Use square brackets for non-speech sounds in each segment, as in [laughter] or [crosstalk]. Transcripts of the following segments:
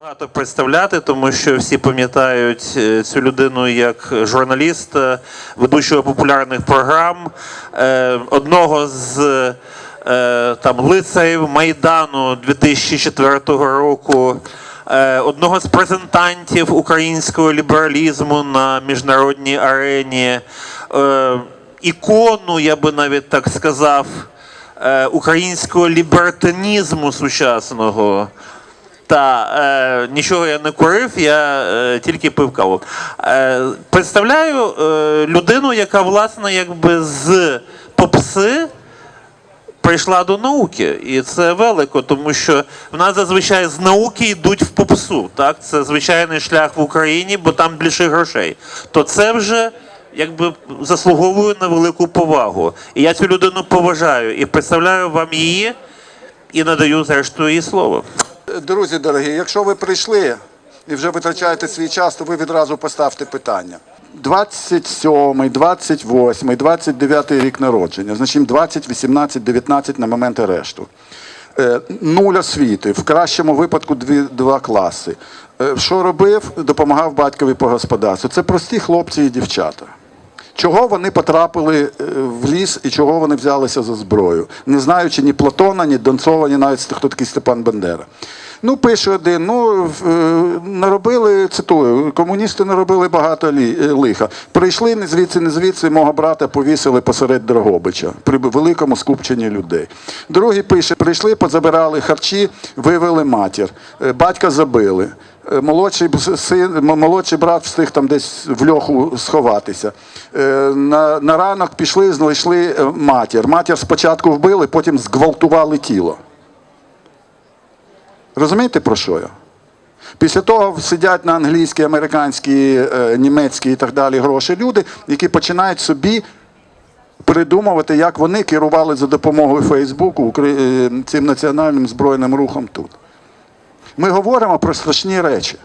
Багато представляти, тому що всі пам'ятають е, цю людину як журналіста, ведучого популярних програм, е, одного з е, там лицарів Майдану 2004 року, одного з презентантів українського лібералізму на міжнародній арені, ікону, я би навіть так сказав, українського лібертанізму сучасного. Та е, нічого я не курив, я е, тільки пив каву. Е, представляю е, людину, яка власне якби з попси прийшла до науки. І це велико, тому що в нас зазвичай з науки йдуть в попсу. Так? Це звичайний шлях в Україні, бо там більше грошей. То це вже якби заслуговує на велику повагу. І я цю людину поважаю і представляю вам її і надаю зрештою їй слово. Друзі дорогі, якщо ви прийшли і вже витрачаєте свій час, то ви відразу поставте питання. 27, 28, 29 рік народження, значить 20, 18, 19 на момент арешту. Е, Нуль освіти, в кращому випадку дві, два класи. Е, Що робив? Допомагав батькові по господарству. Це прості хлопці і дівчата. Чого вони потрапили е, в ліс і чого вони взялися за зброю, не знаючи ні Платона, ні Донцова, ні навіть хто такий Степан Бандера. Ну, пише один, ну е, наробили, цитую, комуністи наробили багато е, лиха. Прийшли не звідси, не звідси, мого брата повісили посеред Дрогобича при великому скупченні людей. Другий пише: прийшли, позабирали харчі, вивели матір, батька забили. Е, Молодший син, молодший брат встиг там десь в льоху сховатися. Е, На, на ранок пішли, знайшли е, матір. Матір спочатку вбили, потім зґвалтували тіло. Розумієте про що я? Після того сидять на англійській, американській, е, німецькій і так далі гроші люди, які починають собі придумувати, як вони керували за допомогою Фейсбуку цим національним збройним рухом тут. Ми говоримо про страшні речі.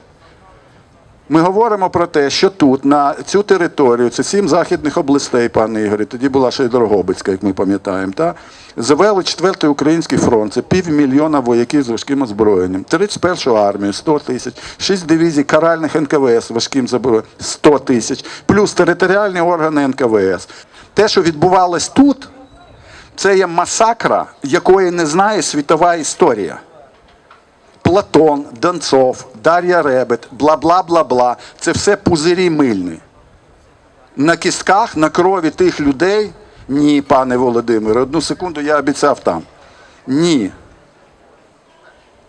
Ми говоримо про те, що тут, на цю територію, це сім західних областей, пане Ігорі, тоді була ще й Дорогобицька, як ми пам'ятаємо, та? завели четвертий український фронт, це півмільйона вояків з важким озброєнням, 31 армію 100 тисяч, 6 дивізій каральних НКВС важким озброєнням 100 тисяч, плюс територіальні органи НКВС. Те, що відбувалось тут, це є масакра, якої не знає світова історія. Платон, Донцов, Дар'я Ребет, бла бла бла бла. Це все пузирі мильні. На кістках, на крові тих людей. Ні, пане Володимире, одну секунду я обіцяв там. Ні.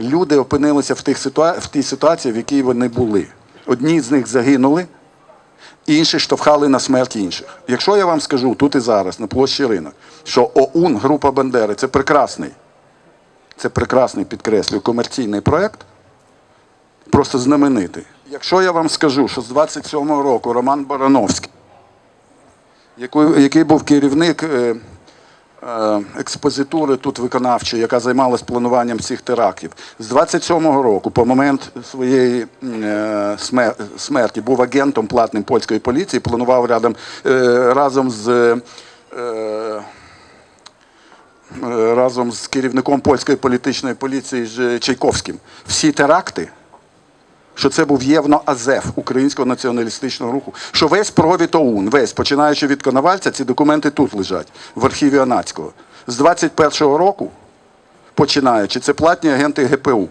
Люди опинилися в, тих ситуа... в тій ситуації, в якій вони були. Одні з них загинули, інші штовхали на смерть інших. Якщо я вам скажу тут і зараз, на площі ринок, що ОУН, група Бандери, це прекрасний це прекрасний, підкреслюю, комерційний проєкт, просто знаменитий. Якщо я вам скажу, що з 27-го року Роман Барановський, який, який був керівник е, е, експозитури тут виконавчої, яка займалась плануванням цих терактів, з 27-го року, по момент своєї е, смер- смерті, був агентом платним польської поліції, планував рядом, разом з. Е, разом з керівником польської політичної поліції Чайковським всі теракти, що це був Євно Азеф українського націоналістичного руху, що весь провід ОУН, весь, починаючи від Коновальця, ці документи тут лежать, в архіві Анацького. З 21-го року, починаючи, це платні агенти ГПУ.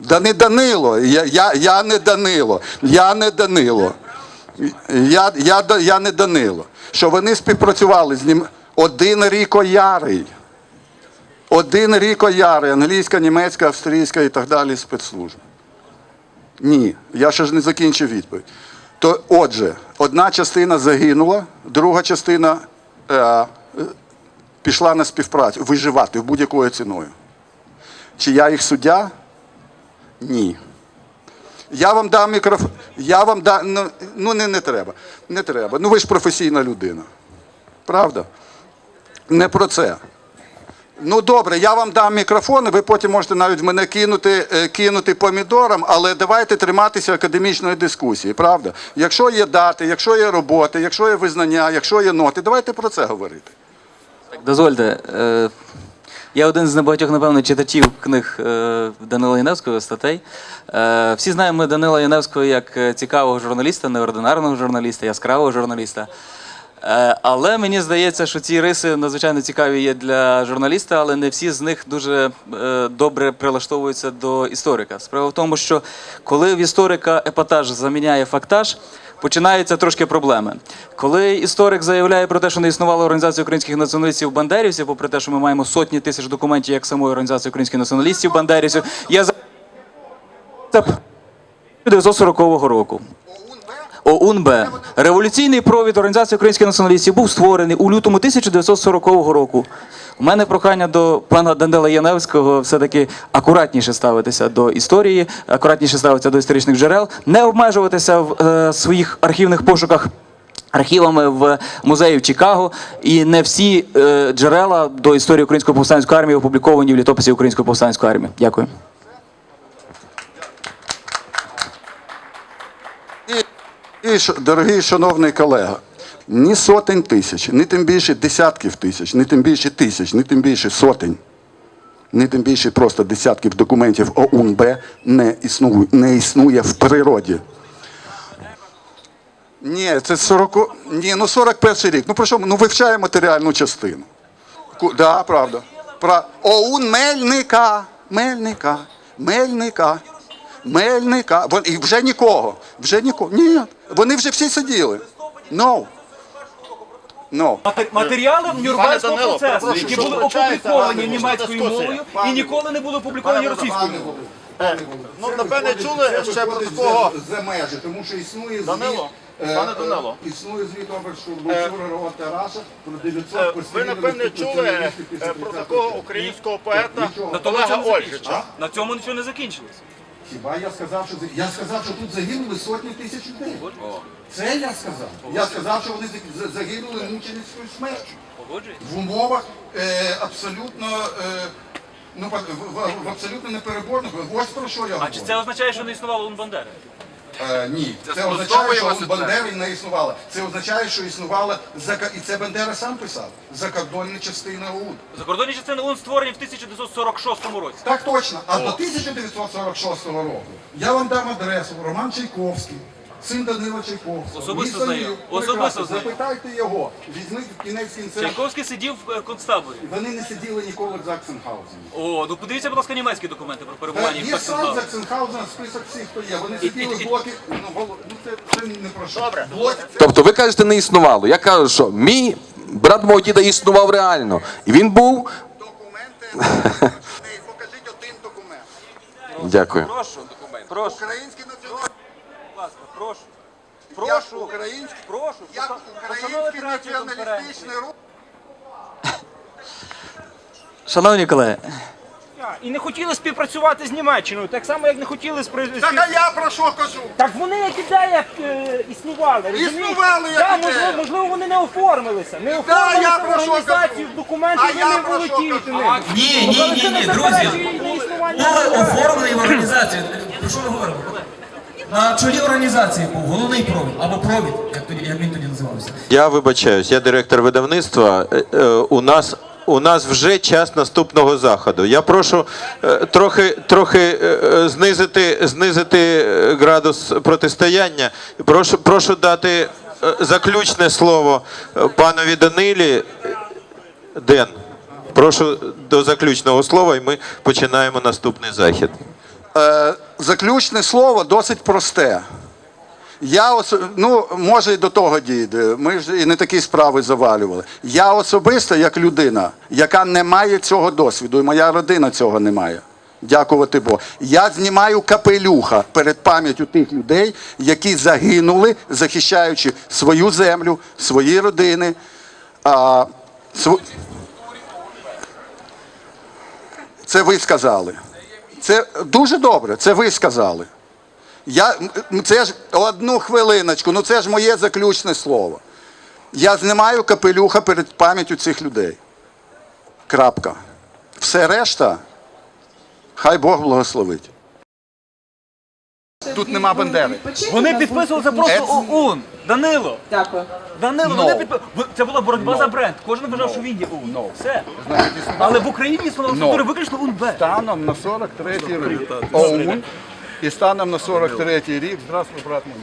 Да не Данило, я, я, я не Данило, я не Данило. Я, я, я не Данило. Що вони співпрацювали з ним один рік оярий. Один рік оярий, англійська, німецька, австрійська і так далі спецслужби. Ні, я ще ж не закінчив відповідь. То, отже, одна частина загинула, друга частина е, пішла на співпрацю, виживати будь-якою ціною. Чи я їх суддя? Ні. Я вам дам мікрофон. Я вам дам. Ну, ну не, не треба. Не треба. Ну ви ж професійна людина. Правда? Не про це. Ну добре, я вам дам мікрофон, ви потім можете навіть мене кинути, е, кинути помідором, але давайте триматися академічної дискусії, правда? Якщо є дати, якщо є роботи, якщо є визнання, якщо є ноти, давайте про це говорити. Так, дозвольте. Е, Я один з небагатьох, напевно, читачів книг е, Данила Яневського статей. Е, Всі знаємо Данила Яневського як е, цікавого журналіста, неординарного журналіста, яскравого журналіста. Е, Але мені здається, що ці риси надзвичайно цікаві є для журналіста, але не всі з них дуже е, добре прилаштовуються до історика. Справа в тому, що коли в історика епатаж заміняє фактаж, починаються трошки проблеми. Коли історик заявляє про те, що не існувала організація українських націоналістів бандерівців, попри те, що ми маємо сотні тисяч документів як самої організації українських націоналістів бандерівців, я за 1940 року. ОУНБ. Революційний провід Організації українських націоналістів був створений у лютому 1940 року. У мене прохання до пана Данила Яневського все-таки акуратніше ставитися до історії, акуратніше ставитися до історичних джерел, не обмежуватися в е, своїх архівних пошуках. Архівами в музеї в Чикаго, і не всі е, джерела до історії української повстанської армії опубліковані в літописі Української повстанської армії. Дякую. І, дорогий шановний колега, ні сотень тисяч, ні тим більше десятків тисяч, ні тим більше тисяч, ні тим більше сотень, ні тим більше просто десятків документів ОУНБ не існує, не існує в природі. Ні, це 40, ні, ну 41 рік. Ну про що? Ну вивчає матеріальну частину. Ку- Да, правда. Про ОУН Мельника. Мельника. Мельника. Мельника. І вже нікого. Вже нікого. Ні. Вони вже всі сиділи. No. No. Матеріали Нюрнберзького Данило, процесу, прошу, які що були опубліковані німецькою мовою і ніколи не були опубліковані російською мовою. Ну, напевне, чули ще про такого. за межі, тому що існує звіт, Данило, е, пане е, Данило. Існує звіт обершургера Тараса про 900 Е, Ви, напевне, чули е, після про 30-го такого українського поета Нічого. Олега Ольжича. На цьому нічого не закінчилось. Хіба я сказав, що я сказав, що тут загинули сотні тисяч людей. Це я сказав. Я сказав, що вони за- за- загинули мученицькою смертю. В умовах е, абсолютно е, ну, в, в, в абсолютно непереборних. Ось про що я А чи це означає, що не існувало Лунбандери? Е, ні, це, означає, що у Бандери не існувала. Це означає, що існувала зака- і це Бандера сам писав. Закордонна частина ОУН. Закордонні частини ОУН створені в 1946 році. Так точно. А до 1946 року я вам дам адресу Роман Чайковський. Син Данила Чайковського. Особисто знаю. Львів. Особисто Прекрасно. знаю. Запитайте його. Візьміть в кінець кінця. Чайковський сидів в е, концтаборі. Вони не сиділи ніколи в Заксенхаузені. О, ну подивіться, будь ласка, німецькі документи про перебування в Є сам. Заксенхаузен, список всіх, хто є. Вони сиділи в блоки. Ну, голо- ну це, це не про що. Добре. Блоки Тобто ви кажете, не існувало. Я кажу, що мій брат мого діда існував реально. І він був. документи. [laughs] Покажіть один документ. Дякую. Прошу, прошу. Ласка, прошу. Як український, прошу. як український націоналістичний рух. Шановні колеги, І не хотіли співпрацювати з Німеччиною, так само, як не хотіли спри... Так а я про що кажу? Так вони як ідея е, існували. розумієте? Існували як Да, ідея. можливо, можливо, вони не оформилися. Не оформилися я в про що організацію, кажу. в документи, А ви я не про що володієте кажу. ними. Ні, ні, ні, ні, друзі. Були оформлені в організацію. Про що ми говоримо? На чолі організації був головний провід або провід, як тоді, як він тоді називався. Я вибачаюсь, я директор видавництва. Е, е, У нас у нас вже час наступного заходу. Я прошу е, трохи, трохи знизити, знизити градус протистояння. Прошу, прошу дати заключне слово панові Данилі. Ден, прошу до заключного слова, і ми починаємо наступний захід. Е, заключне слово досить просте. Я ос... ну, може і до того дійде. Ми ж і не такі справи завалювали. Я особисто, як людина, яка не має цього досвіду, і моя родина цього не має. Дякувати Богу. Я знімаю капелюха перед пам'яттю тих людей, які загинули, захищаючи свою землю, свої родини. А, св... Це ви сказали. Це дуже добре, це ви сказали. Я, це ж одну хвилиночку, ну це ж моє заключне слово. Я знімаю капелюха перед пам'яттю цих людей. Крапка. Все решта, хай Бог благословить. Тут нема Бандери. Вони підписувалися просто ОУН. Данило. Дякую. Данило, вони підписували. Це була боротьба за бренд. Кожен вважав, що він є ОУН. Все. Але в Україні існувала структура виключно УНБ. Станом на 43-й рік ОУН і станом на 43-й рік, здравствуй, брат мой.